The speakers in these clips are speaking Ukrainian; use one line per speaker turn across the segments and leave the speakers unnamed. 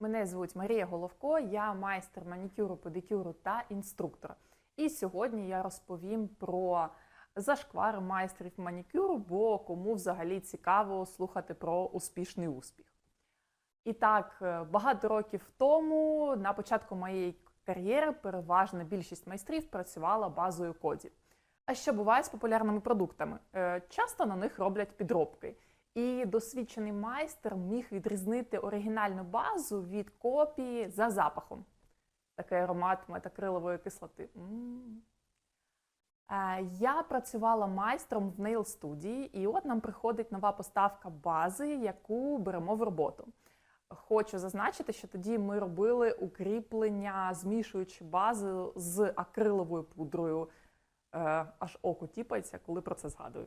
Мене звуть Марія Головко, я майстер манікюру, педикюру та інструктор. І сьогодні я розповім про зашквар майстрів манікюру, бо кому взагалі цікаво слухати про успішний успіх. І так, е, багато років тому, на початку моєї кар'єри, переважна більшість майстрів працювала базою кодів. А що буває з популярними продуктами? Е, Часто на них роблять підробки. І досвідчений майстер міг відрізнити оригінальну базу від копії за запахом. Такий аромат метакрилової кислоти. Е, Я працювала майстром в нейл студії, і от нам приходить нова поставка бази, яку беремо в роботу. Хочу зазначити, що тоді ми робили укріплення, змішуючи базу з акриловою пудрою. Е, Аж око тіпається, коли про це згадую.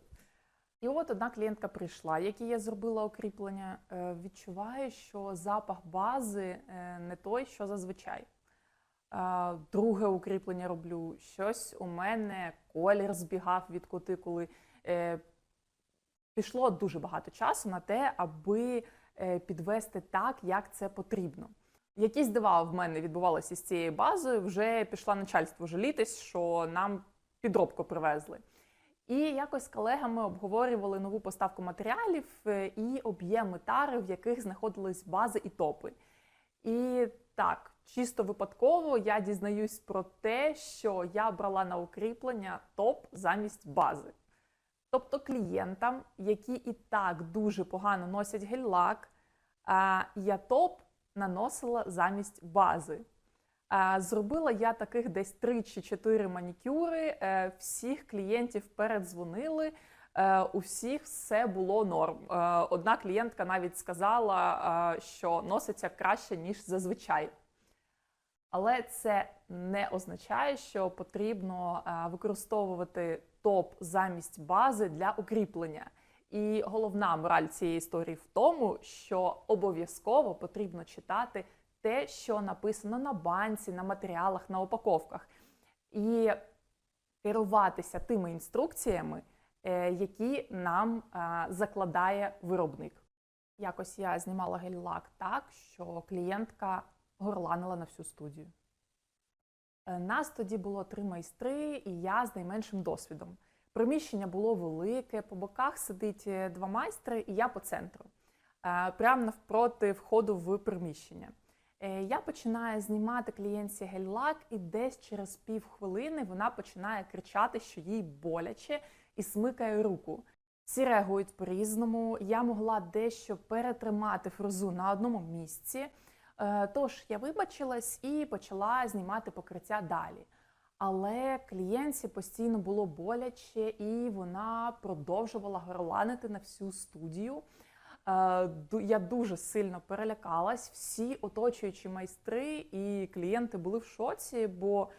І от одна клієнтка прийшла, якій я зробила укріплення. Е, Відчуваю, що запах бази е, не той, що зазвичай. Друге укріплення роблю. Щось у мене колір збігав від кутикули. Е, Пішло дуже багато часу на те, аби підвести так, як це потрібно. Якісь дива в мене відбувалися з цією базою. Вже пішла начальство жалітись, що нам підробку привезли. І якось з колегами обговорювали нову поставку матеріалів е, і об'єми тари, в яких знаходились бази і топи. І так, чисто випадково я дізнаюсь про те, що я брала на укріплення топ замість бази. Тобто клієнтам, які і так дуже погано носять гель-лак, я топ наносила замість бази. Зробила я таких десь 3 чи 4 манікюри. е, Всіх клієнтів передзвонили. е, У всіх все було норм. Е, Одна клієнтка навіть сказала, що носиться краще, ніж зазвичай. Але це не означає, що потрібно використовувати топ замість бази для укріплення. І головна мораль цієї історії в тому, що обов'язково потрібно читати те, що написано на банці, на матеріалах, на упаковках, і керуватися тими інструкціями, е, які нам е, закладає виробник. Якось я знімала гель-лак так, що клієнтка горланила на всю студію. Е, Нас тоді було три майстри, і я з найменшим досвідом. Приміщення було велике, по боках сидить два майстри, і я по центру, прямо навпроти входу в приміщення. Е, Я починаю знімати клієнтці гель-лак, і десь через півхвилини вона починає кричати, що їй боляче, і смикає руку. Всі реагують по-різному. Я могла дещо перетримати фрезу на одному місці. Е, Тож я вибачилась і почала знімати покриття далі. Але клієнтці постійно було боляче, і вона продовжувала горланити на всю студію. Е, Я дуже сильно перелякалась. Всі оточуючі майстри і клієнти були в шоці, бо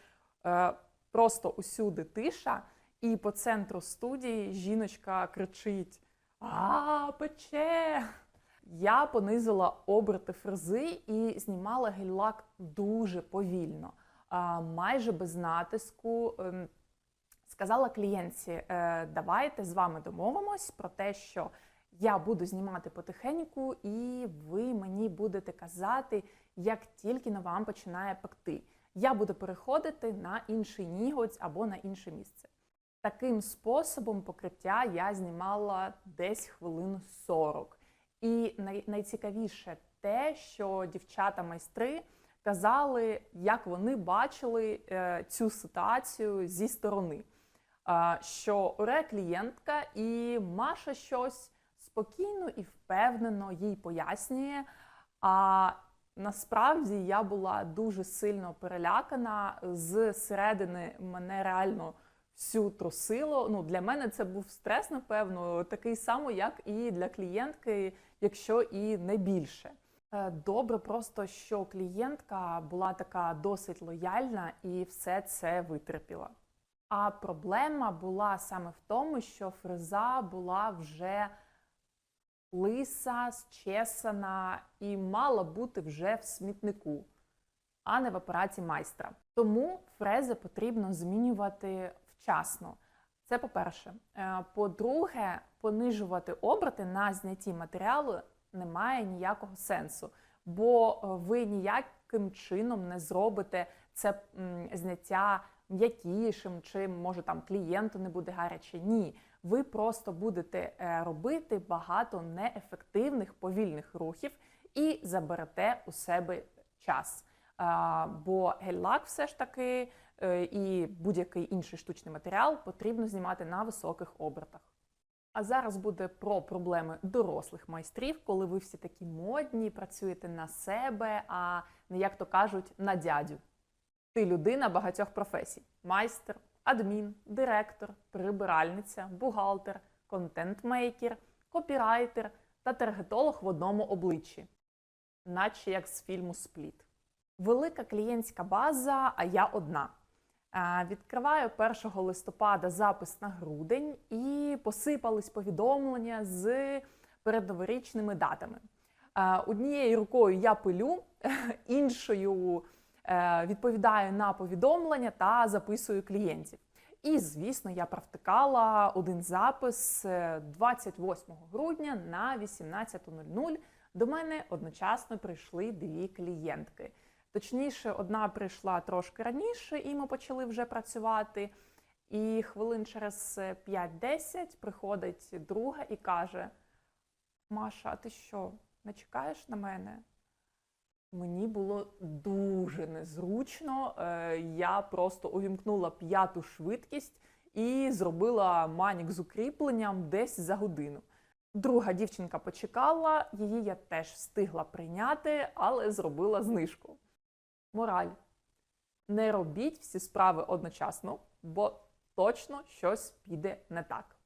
е, просто усюди тиша, і по центру студії жіночка кричить: А, пече! Я понизила оберти фрези і знімала гель-лак дуже повільно, майже без натиску. Ем, Сказала клієнтці, «Е, давайте з вами домовимось про те, що я буду знімати потихеньку, і ви мені будете казати, як тільки на вам починає пекти. Я буду переходити на інший ніготь або на інше місце. Таким способом покриття я знімала десь хвилин 40. І найцікавіше те, що дівчата-майстри казали, як вони бачили е, цю ситуацію зі сторони. Що оре клієнтка і Маша щось спокійно і впевнено їй пояснює. А насправді я була дуже сильно перелякана. З середини мене реально всю трусило. Ну, для мене це був стрес, напевно, такий самий, як і для клієнтки, якщо і не більше. Е, Добре, просто що клієнтка була така досить лояльна і все це витерпіла. А проблема була саме в тому, що фреза була вже лиса, зчесана і мала бути вже в смітнику, а не в апараті майстра. Тому фрези потрібно змінювати вчасно. Це по-перше. Е, По-друге, понижувати оберти на знятті матеріалу немає ніякого сенсу, бо е, ви ніяким чином не зробите це зняття м'якішим, чи може там клієнту не буде гаряче. Ні, ви просто будете е, робити багато неефективних повільних рухів і заберете у себе час. Бо гель-лак все ж таки е, і будь-який інший штучний матеріал потрібно знімати на високих обертах. А зараз буде про проблеми дорослих майстрів, коли ви всі такі модні, працюєте на себе, а не як то кажуть, на дядю. Ти людина багатьох професій: майстер, адмін, директор, прибиральниця, бухгалтер, контент-мейкер, копірайтер та таргетолог в одному обличчі, наче як з фільму Спліт. Велика клієнтська база, а я одна. Е, Відкриваю 1 листопада запис на грудень і посипались повідомлення з передноворічними датами. Е, Однією рукою я пилю, іншою відповідаю на повідомлення та записую клієнтів. І, звісно, я провтикала один запис е, 28 грудня на 18.00. До мене одночасно прийшли дві клієнтки. Точніше, одна прийшла трошки раніше, і ми почали вже працювати. І хвилин через 5-10 приходить друга і каже: Маша, а ти що, не чекаєш на мене? Мені було дуже незручно. Е, Я просто увімкнула п'яту швидкість і зробила манік з укріпленням десь за годину. Друга дівчинка почекала, її я теж встигла прийняти, але зробила знижку. Мораль. Не робіть всі справи одночасно, бо точно щось піде не так.